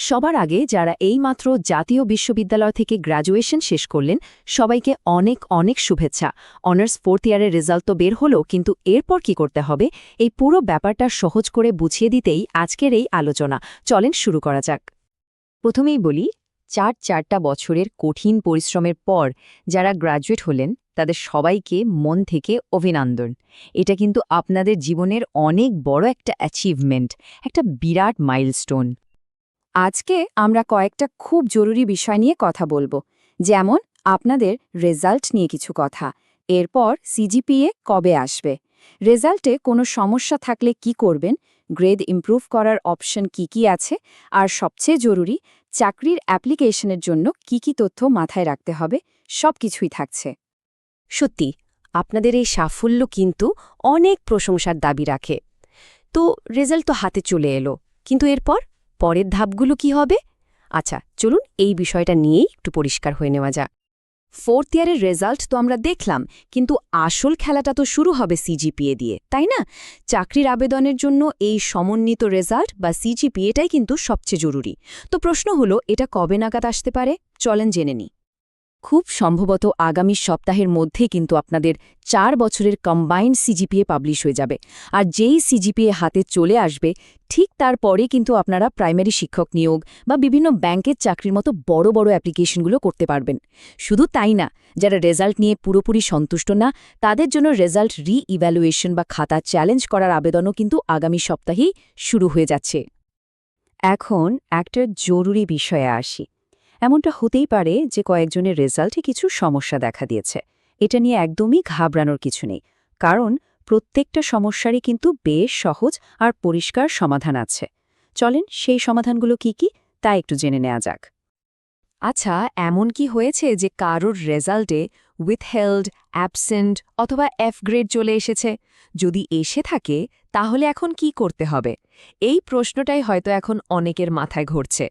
সবার আগে যারা এইমাত্র জাতীয় বিশ্ববিদ্যালয় থেকে গ্র্যাজুয়েশন শেষ করলেন, সবাইকে অনেক অনেক শুভেচ্ছা। অনার্স ফোর্থ ইয়ারের রেজাল্ট তো বের হলো, কিন্তু এরপর কি করতে হবে? এই পুরো ব্যাপারটা সহজ করে বুঝিয়ে দিতেই আজকের এই আলোচনা। চলেন শুরু করা যাক। প্রথমেই বলি, চার চারটা বছরের কঠিন পরিশ্রমের পর যারা গ্র্যাজুয়েট হলেন, তাদের সবাইকে মন থেকে অভিনন্দন। এটা কিন্তু আপনাদের জীবনের অনেক বড় একটা অ্যাচিভমেন্ট একটা বিরাট মাইলস্টোন আজকে আমরা কয়েকটা খুব জরুরি বিষয় নিয়ে কথা বলব। যেমন, আপনাদের রেজাল্ট নিয়ে কিছু কথা। এরপর সিজিপিএ কবে আসবে? রেজাল্টে কোনো সমস্যা থাকলে কি করবেন? গ্রেড ইমপ্রুভ করার অপশন কি কি আছে? আর সবচেয়ে জরুরি, চাকরির অ্যাপ্লিকেশনের জন্য কি কি তথ্য মাথায় রাখতে হবে? সব কিছুই থাকছে। সত্যি, আপনাদের এই সাফল্য কিন্তু অনেক প্রশংসার দাবি রাখে। তো রেজাল্ট তো হাতে চলে এলো। কিন্তু এরপর? পরের ধাপগুলো কি হবে? আচ্ছা চলুন এই বিষয়টা নিয়েই একটু পরিষ্কার হয়ে নেওয়া যাক। ফোর্থ ইয়ারের রেজাল্ট তো আমরা দেখলাম, কিন্তু আসল খেলাটা তো শুরু হবে সিজিপিএ দিয়ে, তাই না? চাকরির আবেদনের জন্য এই সমন্বিত রেজাল্ট বা সিজিপিএটাই কিন্তু সবচেয়ে জরুরি। তো প্রশ্ন হলো, এটা কবে নাগাদ আসতে পারে? চলেন জেনে নিই। খুব সম্ভবত আগামী সপ্তাহের মধ্যে কিন্তু আপনাদের চার বছরের কম্বাইন্ড সিজিপিএ পাবলিশ হয়ে যাবে। আর যেই সিজিপিএ হাতে চলে আসবে, ঠিক তারপরে কিন্তু আপনারা প্রাইমারি শিক্ষক নিয়োগ বা বিভিন্ন ব্যাংকের চাকরির মতো বড় বড় অ্যাপ্লিকেশনগুলো করতে পারবেন। শুধু তাই না, যারা রেজাল্ট নিয়ে পুরোপুরি সন্তুষ্ট না, তাদের জন্য রেজাল্ট রি ইভ্যালুয়েশন বা খাতা চ্যালেঞ্জ করার আবেদনও কিন্তু আগামী সপ্তাহেই শুরু হয়ে যাচ্ছে। এখন একটা জরুরি বিষয়ে আসি। এমনটা হতেই পারে যে কয়েকজনের রেজাল্টে কিছু সমস্যা দেখা দিয়েছে। এটা নিয়ে একদমই ঘাবড়ানোর কিছু নেই, কারণ প্রত্যেকটা সমস্যারই কিন্তু বেশ সহজ আর পরিষ্কার সমাধান আছে। চলেন সেই সমাধানগুলো কি কি, তা একটু জেনে নেওয়া যাক। আচ্ছা এমন কি হয়েছে যে কারোর রেজাল্টে উইথহেল্ড অ্যাবসেন্ট অথবা এফ গ্রেড চলে এসেছে? যদি এসে থাকে, তাহলে এখন কি করতে হবে? এই প্রশ্নটাই হয়তো এখন অনেকের মাথায় ঘুরছে।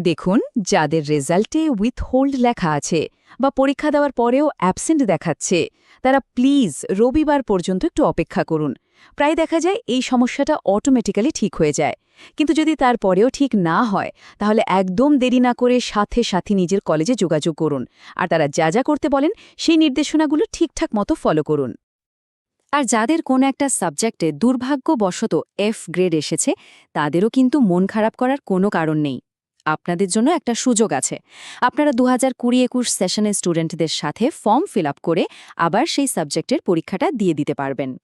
দেখুন, যাদের রেজাল্টে উইথ হোল্ড লেখা আছে বা পরীক্ষা দেওয়ার পরেও অ্যাবসেন্ট দেখাচ্ছে, তারা প্লিজ রবিবার পর্যন্ত একটু অপেক্ষা করুন। প্রায় দেখা যায় এই সমস্যাটা অটোমেটিক্যালি ঠিক হয়ে যায়। কিন্তু যদি তারপরেও ঠিক না হয়, তাহলে একদম দেরি না করে সাথে সাথে নিজের কলেজে যোগাযোগ করুন। আর তারা যা যা করতে বলেন, সেই নির্দেশনাগুলো ঠিকঠাক মতো ফলো করুন। আর যাদের কোনো একটা সাবজেক্টে দুর্ভাগ্যবশত এফ গ্রেড এসেছে, তাদেরও কিন্তু মন খারাপ করার কোনো কারণ নেই। আপনাদের জন্য একটা সুযোগ আছে। আপনারা দু হাজার কুড়ি একুশ সেশনের স্টুডেন্টদের সাথে ফর্ম ফিল করে আবার সেই সাবজেক্টের পরীক্ষাটা দিয়ে দিতে পারবেন।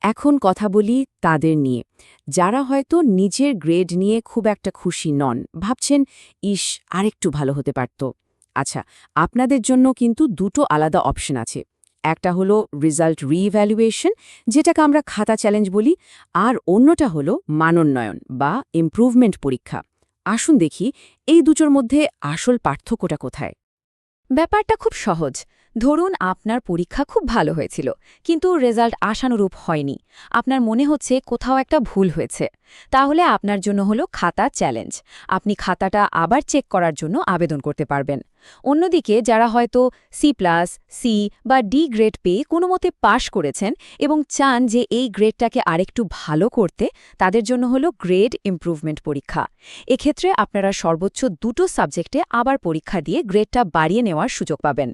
এখন কথা বলি তাদের নিয়ে। যারা হয়তো নিজের গ্রেড নিয়ে খুব একটা খুশি নন, ভাবছেন, ইস, আরেকটু ভালো হতে পারত। আচ্ছা আপনাদের জন্য কিন্তু দুটো আলাদা অপশন আছে। একটা হলো রেজাল্ট রিভ্যালুয়েশন যেটাকে আমরা খাতা চ্যালেঞ্জ বলি, আর অন্যটা হলো মানোন্নয়ন বা ইমপ্রুভমেন্ট পরীক্ষা। আসুন দেখি এই দুটোর মধ্যে আসল পার্থক্যটা কোথায়? ব্যাপারটা খুব সহজ। ধরুন আপনার পরীক্ষা খুব ভালো হয়েছিল, কিন্তু রেজাল্ট আশানুরূপ হয়নি। আপনার মনে হচ্ছে কোথাও একটা ভুল হয়েছে। তাহলে আপনার জন্য হলো খাতা চ্যালেঞ্জ। আপনি খাতাটা আবার চেক করার জন্য আবেদন করতে পারবেন। অন্যদিকে যারা হয়তো সি প্লাস সি বা ডি গ্রেড পেয়ে কোনো মতে পাশ করেছেন এবং চান যে এই গ্রেডটাকে আরেকটু ভালো করতে, তাদের জন্য হলো গ্রেড ইম্প্রুভমেন্ট পরীক্ষা। এক্ষেত্রে আপনারা সর্বোচ্চ দুটো সাবজেক্টে আবার পরীক্ষা দিয়ে গ্রেডটা বাড়িয়ে নেওয়ার সুযোগ পাবেন।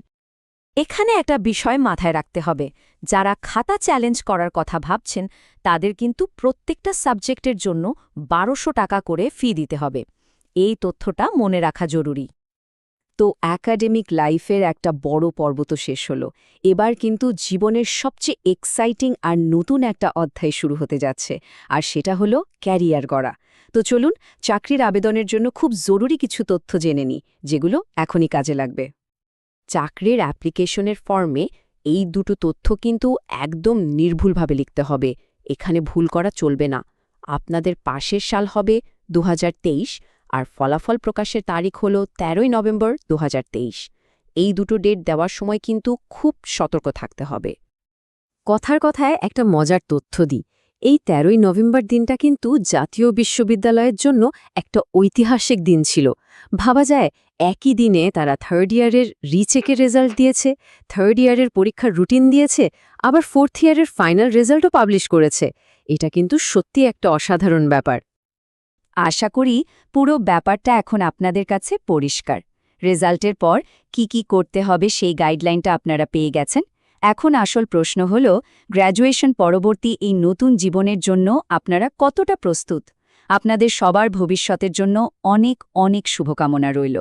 এখানে একটা বিষয় মাথায় রাখতে হবে। যারা খাতা চ্যালেঞ্জ করার কথা ভাবছেন, তাদের কিন্তু প্রত্যেকটা সাবজেক্টের জন্য বারোশো টাকা করে ফি দিতে হবে। এই তথ্যটা মনে রাখা জরুরি। তো অ্যাকাডেমিক লাইফের একটা বড় পর্ব তো শেষ হলো। এবার কিন্তু জীবনের সবচেয়ে এক্সাইটিং আর নতুন একটা অধ্যায় শুরু হতে যাচ্ছে, আর সেটা হলো ক্যারিয়ার গড়া। তো চলুন, চাকরির আবেদনের জন্য খুব জরুরি কিছু তথ্য জেনে নিই, যেগুলো এখনই কাজে লাগবে। চাকরির অ্যাপ্লিকেশনের ফর্মে এই দুটো তথ্য কিন্তু একদম নির্ভুলভাবে লিখতে হবে। এখানে ভুল করা চলবে না। আপনাদের পাশের সাল হবে দু হাজার তেইশ আর ফলাফল প্রকাশের তারিখ হল তেরোই নভেম্বর দু হাজার তেইশ। এই দুটো ডেট দেওয়ার সময় কিন্তু খুব সতর্ক থাকতে হবে। কথার কথায় একটা মজার তথ্য দিই। এই তেরোই নভেম্বর দিনটা কিন্তু জাতীয় বিশ্ববিদ্যালয়ের জন্য একটা ঐতিহাসিক দিন ছিল। ভাবা যায়, একই দিনে তারা থার্ড ইয়ারের রিচেকের রেজাল্ট দিয়েছে থার্ড ইয়ারের পরীক্ষার রুটিন দিয়েছে, আবার ফোর্থ ইয়ারের ফাইনাল রেজাল্টও পাবলিশ করেছে। এটা কিন্তু সত্যি একটা অসাধারণ ব্যাপার। আশা করি পুরো ব্যাপারটা এখন আপনাদের কাছে পরিষ্কার। রেজাল্টের পর কি কি করতে হবে সেই গাইডলাইনটা আপনারা পেয়ে গেছেন। এখন আসল প্রশ্ন হল, গ্র্যাজুয়েশন পরবর্তী এই নতুন জীবনের জন্য আপনারা কতটা প্রস্তুত? আপনাদের সবার ভবিষ্যতের জন্য অনেক অনেক শুভকামনা রইল।